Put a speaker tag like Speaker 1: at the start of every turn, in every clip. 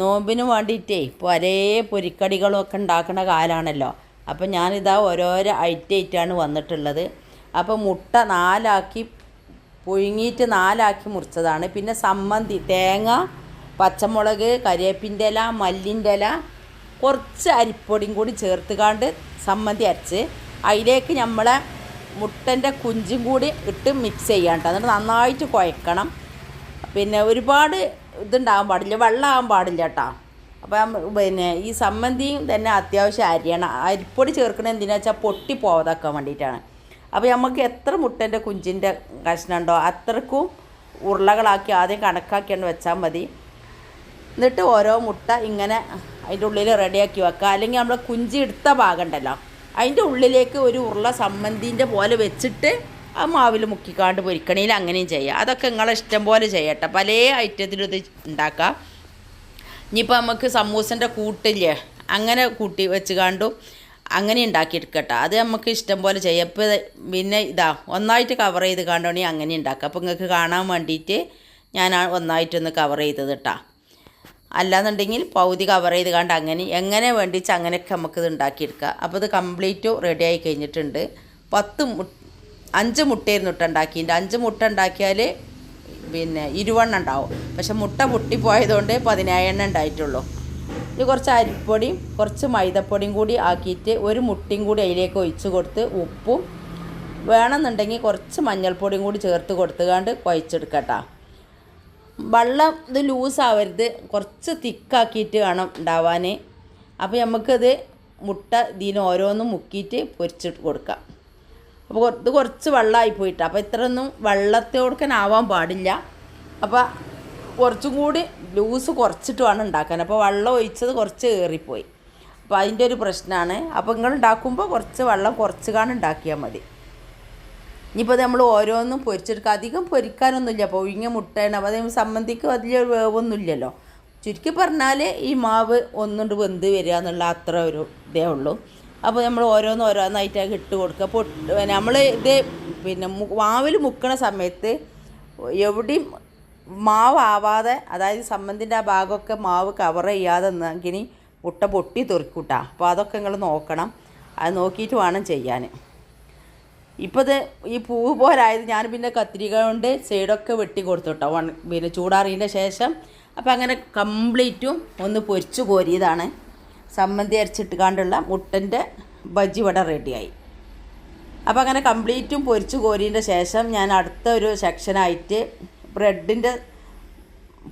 Speaker 1: നോമ്പിന് വേണ്ടിയിട്ടേ പല പൊരിക്കടികളും ഒക്കെ ഉണ്ടാക്കുന്ന കാലമാണല്ലോ അപ്പം ഞാനിതാ ഓരോരോ ഐറ്റം ആയിട്ടാണ് വന്നിട്ടുള്ളത്. അപ്പോൾ മുട്ട നാലാക്കി പുഴുങ്ങിയിട്ട് നാലാക്കി മുറിച്ചതാണ്. പിന്നെ സമ്മന്തി തേങ്ങ പച്ചമുളക് കരിവേപ്പിന്റെ ഇല മല്ലിന്റെ ഇല കുറച്ച് അരിപ്പൊടിയും കൂടി ചേർത്തുകാണ്ട് സമ്മന്തി അരച്ച് അതിലേക്ക് നമ്മളെ മുട്ടന്റെ കുഞ്ചും കൂടി ഇട്ട് മിക്സ് ചെയ്യാണ്ട് എന്നിട്ട് നന്നായിട്ട് കുഴക്കണം. പിന്നെ ഒരുപാട് ഇതുണ്ടാകാൻ പാടില്ല വെള്ളമാകാൻ പാടില്ല കേട്ടോ അപ്പം പിന്നെ ഈ സമ്മന്തിയും തന്നെ അത്യാവശ്യം അരിയണം. അരിപ്പൊടി ചേർക്കണത് എന്തിനാ വെച്ചാൽ പൊട്ടി പോവാതാക്കാൻ വേണ്ടിയിട്ടാണ് അപ്പോൾ നമുക്ക് എത്ര മുട്ടന്റെ കുഞ്ചിന്റെ കഷ്ണമുണ്ടോ അത്രക്കും ഉരുളകളാക്കി ആദ്യം കണക്കാക്കിയാണ് വെച്ചാൽ മതി. എന്നിട്ട് ഓരോ മുട്ട ഇങ്ങനെ അതിന്റെ ഉള്ളിൽ റെഡിയാക്കി വെക്കുക അല്ലെങ്കിൽ നമ്മൾ കുഞ്ചി എടുത്ത ഭാഗം ഉണ്ടല്ലോ. അതിന്റെ ഉള്ളിലേക്ക് ഒരു ഉരുള സമ്മന്തിന്റെ പോലെ വെച്ചിട്ട് ആ മാവിൽ മുക്കിക്കാണ്ട് പൊരിക്കണയിൽ അങ്ങനെയും ചെയ്യാം. അതൊക്കെ നിങ്ങളെ ഇഷ്ടം പോലെ ചെയ്യട്ടെ. പല ഐറ്റത്തിലും ഇത് ഉണ്ടാക്കാം ഇനിയിപ്പോൾ നമുക്ക് സമൂസന്റെ കൂട്ടില്ലേ അങ്ങനെ കൂട്ടി വെച്ച് കണ്ടും അങ്ങനെ ഉണ്ടാക്കിയെടുക്കട്ടെ അത് നമുക്ക് ഇഷ്ടം പോലെ ചെയ്യാം. ഇപ്പോൾ പിന്നെ ഇതാ ഒന്നായിട്ട് കവർ ചെയ്ത് കണ്ടോണി അങ്ങനെ ഉണ്ടാക്കാം അപ്പോൾ നിങ്ങൾക്ക് കാണാൻ വേണ്ടിയിട്ട് ഞാൻ ഒന്നായിട്ടൊന്ന് കവർ ചെയ്തത് കേട്ടോ അല്ലാന്നുണ്ടെങ്കിൽ പകുതി കവർ ചെയ്ത് കണ്ട് അങ്ങനെ എങ്ങനെ വേണ്ടിച്ച് അങ്ങനെയൊക്കെ നമുക്കിത് ഉണ്ടാക്കിയെടുക്കാം അപ്പോൾ ഇത് കംപ്ലീറ്റ് റെഡി ആയി കഴിഞ്ഞിട്ടുണ്ട്. പത്ത് അഞ്ച് മുട്ടയായിരുന്നു ഇട്ട് അഞ്ച് മുട്ട ഉണ്ടാക്കിയാൽ പിന്നെ ഇരുവണ്ണം ഉണ്ടാവും. പക്ഷെ മുട്ട പൊട്ടിപ്പോയതുകൊണ്ട് പതിനായെണ്ണം ഉണ്ടായിട്ടുള്ളൂ. ഇത് കുറച്ച് അരിപ്പൊടിയും കുറച്ച് മൈദപ്പൊടിയും കൂടി ആക്കിയിട്ട് ഒരു മുട്ടയും കൂടി അതിലേക്ക് ഒഴിച്ച് കൊടുത്ത് ഉപ്പും വേണമെന്നുണ്ടെങ്കിൽ കുറച്ച് മഞ്ഞൾപ്പൊടിയും കൂടി ചേർത്ത് കൊടുത്തുകൊണ്ട് കുഴച്ചെടുക്കട്ടോ വെള്ളം ഇത് ലൂസാവരുത് കുറച്ച് തിക്കാക്കിയിട്ട് വേണം ഉണ്ടാവാൻ. അപ്പോൾ നമുക്കത് മുട്ട ഇതിന് ഓരോന്നും മുക്കിയിട്ട് പൊരിച്ചിട്ട് കൊടുക്കാം. അപ്പോൾ ഇത് കുറച്ച് വെള്ളമായി പോയിട്ട്. അപ്പോൾ ഇത്രയൊന്നും വെള്ളത്തോടുക്കനാവാൻ പാടില്ല. അപ്പോൾ കുറച്ചും കൂടി ലൂസ് കുറച്ചിട്ട് വേണം ഉണ്ടാക്കാൻ. അപ്പോൾ വെള്ളം ഒഴിച്ചത് കുറച്ച് ഏറിപ്പോയി. അപ്പോൾ അതിന്റെ ഒരു പ്രശ്നമാണ് അപ്പോൾ നിങ്ങൾ ഉണ്ടാക്കുമ്പോൾ കുറച്ച് വെള്ളം കുറച്ച് കാണും ഉണ്ടാക്കിയാൽ മതി. ഇനിയിപ്പോൾ നമ്മൾ ഓരോന്നും പൊരിച്ചെടുക്കുക അധികം പൊരിക്കാനൊന്നുമില്ല. അപ്പോൾ ഒഴിഞ്ഞ മുട്ടയാണ്. അപ്പോൾ അതേ സംബന്ധിക്ക് അതിലൊരു വേവൊന്നുമില്ലല്ലോ. ചുരുക്കി പറഞ്ഞാൽ ഈ മാവ് ഒന്നുകൊണ്ട് വെന്ത് വരിക എന്നുള്ള അത്ര ഒരു ഇതേ ഉള്ളൂ. അപ്പോൾ നമ്മൾ ഓരോന്ന് ഓരോന്നായിട്ട് ഇട്ട് കൊടുക്കുക. പൊട്ട് നമ്മൾ ഇത് പിന്നെ മാവിൽ മുക്കണ സമയത്ത് എവിടെയും മാവ് ആവാതെ അതായത് സമ്മന്തിന്റെ ആ ഭാഗമൊക്കെ മാവ് കവർ ചെയ്യാതെ നിന്നെങ്കിൽ മുട്ട പൊട്ടി തെറിക്കൂട്ടാ. അപ്പോൾ അതൊക്കെ നിങ്ങൾ നോക്കണം. അത് നോക്കിയിട്ട് വേണം ചെയ്യാൻ. ഇപ്പോൾ ഇത് ഈ പൂവ് പോലായത് ഞാൻ പിന്നെ കത്തിരിക കൊണ്ട് സൈഡൊക്കെ വെട്ടി കൊടുത്തു കേട്ടോ വൺ പിന്നെ ചൂടാറിയതിന്റെ ശേഷം അപ്പോൾ അങ്ങനെ കംപ്ലീറ്റും ഒന്ന് പൊരിച്ചു കോരിയതാണ്. സമ്മന്തി അരച്ചിട്ട് കാണ്ടുള്ള മുട്ടന്റെ ബജ്ജി വട റെഡിയായി. അപ്പോൾ അങ്ങനെ കംപ്ലീറ്റും പൊരിച്ച് കോരിയതിന്റെ ശേഷം ഞാൻ അടുത്ത ഒരു സെക്ഷനായിട്ട് ബ്രെഡിന്റെ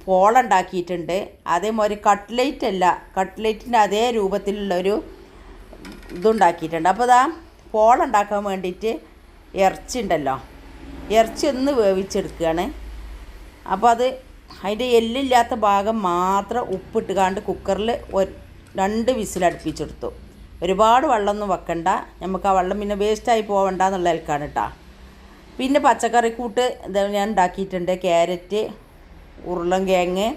Speaker 1: പോളുണ്ടാക്കിയിട്ടുണ്ട് അതേമാതിരി കട്ട്ലേറ്റ് അല്ല കട്ട്ലേറ്റിന്റെ അതേ രൂപത്തിലുള്ളൊരു ഇതുണ്ടാക്കിയിട്ടുണ്ട്. അപ്പോൾ ഇതാ പോളുണ്ടാക്കാൻ വേണ്ടിയിട്ട് ഇറച്ചി ഉണ്ടല്ലോ ഇറച്ചി ഒന്ന് വേവിച്ചെടുക്കുകയാണ്. അപ്പോൾ അത് അതിന്റെ എല്ലില്ലാത്ത ഭാഗം മാത്രം ഉപ്പിട്ട് കാണ്ട് കുക്കറിൽ രണ്ട് വിസിൽ വിസിലടുപ്പിച്ചെടുത്തു ഒരുപാട് വെള്ളമൊന്നും വെക്കണ്ട. നമുക്ക് ആ വെള്ളം പിന്നെ വേസ്റ്റായി പോവണ്ട എന്നുള്ള ഏൽക്കാണ് കേട്ടോ പിന്നെ പച്ചക്കറി കൂട്ട് ഞാൻ ഉണ്ടാക്കിയിട്ടുണ്ട്. ക്യാരറ്റ് ഉരുളൻകിഴങ്ങ്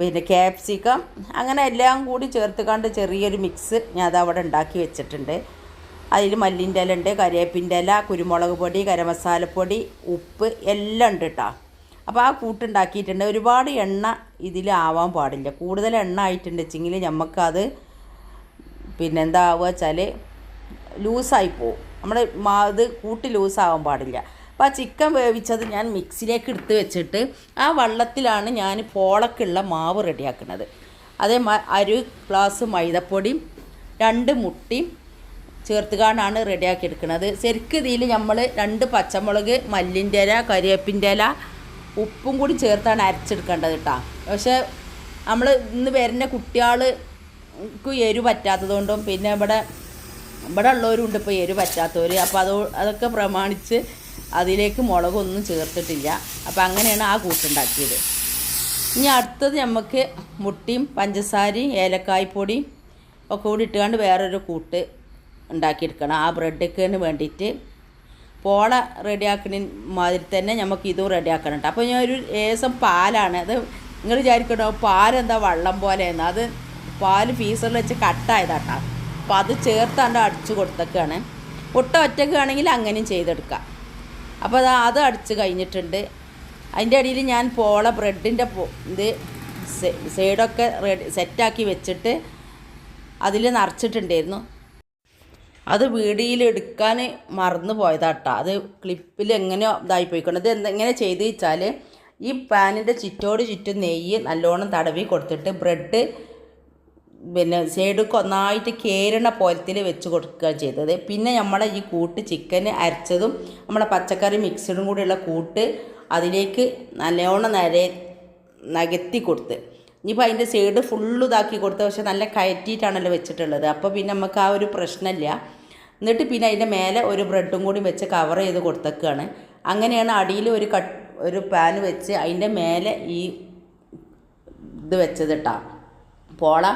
Speaker 1: പിന്നെ ക്യാപ്സിക്കം. അങ്ങനെ എല്ലാം കൂടി ചേർത്ത് കണ്ട് ചെറിയൊരു മിക്സ് ഞാൻ അവിടെ ഉണ്ടാക്കി വെച്ചിട്ടുണ്ട്. അതിൽ മല്ലിന്റെ ഇല ഉണ്ട് കരിയേപ്പിന്റെ ഇല കുരുമുളക് പൊടി ഗരമസാലപ്പൊടി ഉപ്പ് എല്ലാം ഉണ്ട് കേട്ടോ അപ്പോൾ ആ കൂട്ടുണ്ടാക്കിയിട്ടുണ്ട്. ഒരുപാട് എണ്ണ ഇതിൽ ആവാൻ പാടില്ല. കൂടുതൽ എണ്ണ ആയിട്ടുണ്ട് വെച്ചെങ്കിൽ നമുക്കത് പിന്നെ എന്താ വെച്ചാൽ ലൂസായി പോവും. നമ്മുടെ ഇത് കൂട്ടി ലൂസാവാൻ പാടില്ല. അപ്പോൾ ആ ചിക്കൻ വേവിച്ചത് ഞാൻ മിക്സിയിലേക്ക് എടുത്ത് വെച്ചിട്ട് ആ വെള്ളത്തിലാണ് ഞാൻ പോളക്കുള്ള മാവ് റെഡിയാക്കുന്നത്. അതേ അരി ഗ്ലാസ് മൈദപ്പൊടിയും രണ്ട് മുട്ടി ചേർത്തുകാണ്ടാണ് റെഡിയാക്കി എടുക്കുന്നത്. ശരിക്കും ഇതിൽ നമ്മൾ രണ്ട് പച്ചമുളക് മല്ലിന്റെ ഇല കരിവേപ്പിന്റെ ഇല ഉപ്പും കൂടി ചേർത്താണ് അരച്ചെടുക്കേണ്ടത് കേട്ടോ പക്ഷേ നമ്മൾ ഇന്ന് വരുന്ന കുട്ടികൾക്ക് എരു പറ്റാത്തതുകൊണ്ടും പിന്നെ ഇവിടെ ഇവിടെ ഉള്ളവരുണ്ട് ഇപ്പോൾ എരു പറ്റാത്തവർ അപ്പോൾ അത് അതൊക്കെ പ്രമാണിച്ച് അതിലേക്ക് മുളകൊന്നും ചേർത്തിട്ടില്ല. അപ്പോൾ അങ്ങനെയാണ് ആ കൂട്ടുണ്ടാക്കിയത്. ഇനി അടുത്തത് നമുക്ക് മുട്ടിയും പഞ്ചസാരയും ഏലക്കായ്പ്പൊടിയും ഒക്കെ കൂടി ഇട്ടുകൊണ്ട് വേറൊരു കൂട്ട് ഉണ്ടാക്കിയെടുക്കണം. ആ ബ്രെഡിന് വേണ്ടിയിട്ട് പോള റെഡിയാക്കണ മാതിരി തന്നെ നമുക്ക് ഇതും റെഡിയാക്കണം കേട്ടോ അപ്പോൾ ഞാൻ ഒരു ഏസം പാലാണ്. അത് നിങ്ങൾ വിചാരിക്കണോ? പാലെന്താ വള്ളം പോലെയെന്ന് അത് പാൽ ഫീസറിൽ വെച്ച് കട്ടായതാട്ടാ. അപ്പോൾ അത് ചേർത്താണ്ട് അടിച്ചു കൊടുത്തൊക്കെയാണ്. ഒട്ട ഒറ്റക്കാണെങ്കിൽ അങ്ങനെയും ചെയ്തെടുക്കാം. അപ്പോൾ അത് അത് അടിച്ച് കഴിഞ്ഞിട്ടുണ്ട്. അതിന്റെ അടിയിൽ ഞാൻ പോള ബ്രെഡിന്റെ ഇത് സൈഡൊക്കെ റെഡി സെറ്റാക്കി വെച്ചിട്ട് അതിൽ നിറച്ചിട്ടുണ്ടായിരുന്നു. അത് വീഡിയോയിൽ എടുക്കാൻ മറന്നു പോയതാട്ടോ. അത് ക്ലിപ്പിൽ എങ്ങനെയോ ഇതായി പോയിക്കൊണ്ട് ഇത് എങ്ങനെ ചെയ്ത് വെച്ചാൽ ഈ പാനിന്റെ ചുറ്റോട് ചുറ്റും നെയ്യ് നല്ലോണം തടവി കൊടുത്തിട്ട് ബ്രെഡ് പിന്നെ സൈഡൊക്കെ ഒന്നായിട്ട് കേരണ പോലത്തിൽ വെച്ച് കൊടുക്കുക ചെയ്തത്. പിന്നെ നമ്മളെ ഈ കൂട്ട് ചിക്കൻ അരച്ചതും നമ്മളെ പച്ചക്കറി മിക്സഡും കൂടിയുള്ള കൂട്ട് അതിലേക്ക് നല്ലോണം നരെ നകത്തി കൊടുത്ത്. ഇനിയിപ്പോൾ അതിന്റെ സൈഡ് ഫുള്ള് ഇതാക്കി കൊടുത്ത്. പക്ഷെ നല്ല കയറ്റിയിട്ടാണല്ലോ വെച്ചിട്ടുള്ളത്. അപ്പോൾ പിന്നെ നമുക്ക് ആ ഒരു പ്രശ്നമില്ല. എന്നിട്ട് പിന്നെ അതിന്റെ മേലെ ഒരു ബ്രെഡും കൂടി വെച്ച് കവർ ചെയ്ത് കൊടുത്തേക്കാണ്. അങ്ങനെയാണ് അടിയിൽ ഒരു കട്ട് ഒരു പാൻ വെച്ച് അതിന്റെ മേലെ ഈ ഇത് വെച്ചത് കേട്ടോ പോള.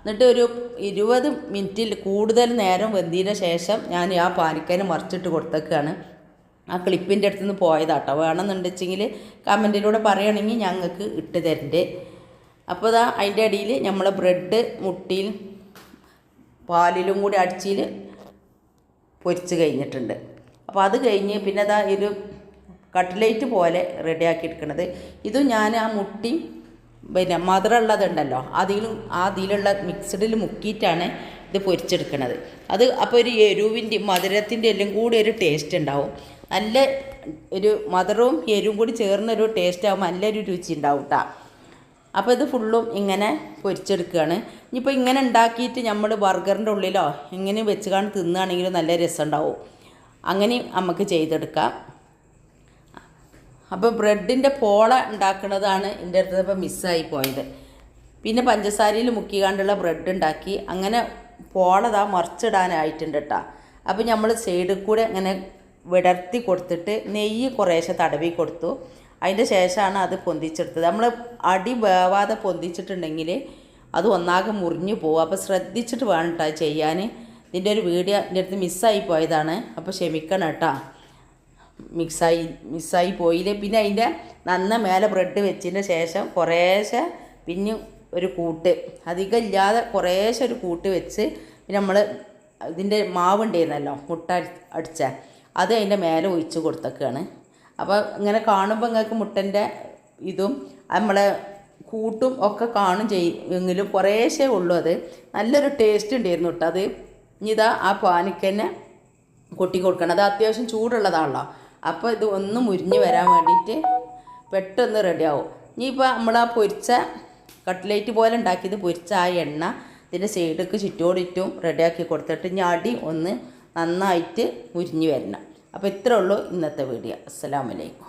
Speaker 1: എന്നിട്ട് ഒരു ഇരുപത് മിനിറ്റിൽ കൂടുതൽ നേരം വെന്തതിന് ശേഷം ഞാൻ ആ പാനിക്കന് മറിച്ചിട്ട് കൊടുത്തേക്കാണ്. ആ ക്ലിപ്പിന്റെ അടുത്ത് നിന്ന് പോയതാട്ടോ വേണമെന്നുണ്ടെച്ചെങ്കിൽ കമന്റിലൂടെ പറയുകയാണെങ്കിൽ ഞങ്ങൾക്ക് ഇട്ട് തരണ്ടേ. അപ്പോൾ ഇതാ അതിന്റെ അടിയിൽ നമ്മൾ ബ്രെഡ് മുട്ടിയിൽ പാലിലും കൂടി അടിച്ചിൽ പൊരിച്ച് കഴിഞ്ഞിട്ടുണ്ട്. അപ്പോൾ അത് കഴിഞ്ഞ് പിന്നെ അതാ ഒരു കട്ട്ലേറ്റ് പോലെ റെഡിയാക്കി എടുക്കുന്നത് ഇതും ഞാൻ ആ മുട്ടി പിന്നെ മധുരമുള്ളതുണ്ടല്ലോ അതിലും അതിലുള്ള മിക്സഡിൽ മുക്കിയിട്ടാണ് ഇത് പൊരിച്ചെടുക്കുന്നത് അത് അപ്പോൾ ഒരു എരിവിന്റെ മധുരത്തിന്റെ എല്ലാം കൂടി ഒരു ടേസ്റ്റ് ഉണ്ടാവും. നല്ല ഒരു മധുരവും എരിവും കൂടി ചേർന്നൊരു ടേസ്റ്റ് ആകുമ്പോൾ നല്ലൊരു രുചി ഉണ്ടാവും കേട്ടോ അപ്പോൾ ഇത് ഫുള്ളും ഇങ്ങനെ പൊരിച്ചെടുക്കുകയാണ്. ഇനിയിപ്പോൾ ഇങ്ങനെ ഉണ്ടാക്കിയിട്ട് നമ്മൾ ബർഗറിന്റെ ഉള്ളിലോ ഇങ്ങനെ വെച്ച് കാണി തിന്നുകയാണെങ്കിലും നല്ല രസം ഉണ്ടാവും അങ്ങനെ നമുക്ക് ചെയ്തെടുക്കാം. അപ്പോൾ ബ്രെഡിന്റെ പോള ഉണ്ടാക്കുന്നതാണ് എന്റെ അടുത്ത് ഇപ്പോൾ മിസ്സായി പോയത്. പിന്നെ പഞ്ചസാരയിൽ മുക്കിക്കാണ്ടുള്ള ബ്രെഡ് ഉണ്ടാക്കി. അങ്ങനെ പോളതാ മറിച്ചിടാനായിട്ടുണ്ട് കേട്ടോ അപ്പോൾ നമ്മൾ സൈഡിൽ കൂടെ അങ്ങനെ വിടർത്തി കൊടുത്തിട്ട് നെയ്യ് കുറേശ്ശെ തടവി കൊടുത്തു. അതിന്റെ ശേഷമാണ് അത് പൊന്തിച്ചെടുത്തത്. നമ്മൾ അടി വേവാതെ പൊന്തിച്ചിട്ടുണ്ടെങ്കിൽ അത് ഒന്നാകെ മുറിഞ്ഞു പോകും അപ്പോൾ ശ്രദ്ധിച്ചിട്ട് വേണം കേട്ടോ ചെയ്യാൻ. ഇതിന്റെ ഒരു വീഡിയോ എന്റെ അടുത്ത് മിസ്സായി പോയതാണ്. അപ്പോൾ ക്ഷമിക്കണം കേട്ടോ മിക്സായി മിസ്സായി പോയില്ലേ. പിന്നെ അതിന്റെ നന്ന മേലെ ബ്രെഡ് വെച്ചതിന് ശേഷം കുറേശ്ശെ പിന്നെ ഒരു കൂട്ട്. അധികം ഇല്ലാതെ കുറേശ്ശെ ഒരു കൂട്ട് വെച്ച് പിന്നെ നമ്മൾ ഇതിന്റെ മാവുണ്ടായിരുന്നല്ലോ മുട്ട അടിച്ച. അത് അതിന്റെ മേലെ ഒഴിച്ച് കൊടുത്തേക്കാണ്. അപ്പോൾ ഇങ്ങനെ കാണുമ്പോൾ നിങ്ങൾക്ക് മുട്ടന്റെ ഇതും നമ്മളെ കൂട്ടും ഒക്കെ കാണും ചെയ്യെങ്കിലും കുറേശ്ശേ ഉള്ളൂ അത്. നല്ലൊരു ടേസ്റ്റ് ഉണ്ടായിരുന്നു കേട്ടോ അത്. ഇനി ഇതാ ആ പാനിക്കന്നെ കൊട്ടി കൊടുക്കണം. അത് അത്യാവശ്യം ചൂടുള്ളതാണല്ലോ. അപ്പോൾ ഇത് ഒന്ന് മുരിഞ്ഞ് വരാൻ വേണ്ടിയിട്ട് പെട്ടെന്ന് റെഡിയാവും ഇനിയിപ്പോൾ നമ്മൾ ആ പൊരിച്ച കട്ട്ലേറ്റ് പോലെ ഉണ്ടാക്കിയത് പൊരിച്ച ആ എണ്ണ ഇതിന്റെ സൈഡിലേക്ക് ചുറ്റോടിറ്റും റെഡിയാക്കി കൊടുത്തിട്ട് ഇനി അടി ഒന്ന് നന്നായിട്ട് മുരിഞ്ഞ് വരണം. അപ്പോൾ ഇത്രേ ഉള്ളൂ ഇന്നത്തെ വീഡിയോ. അസ്സലാമലൈക്കും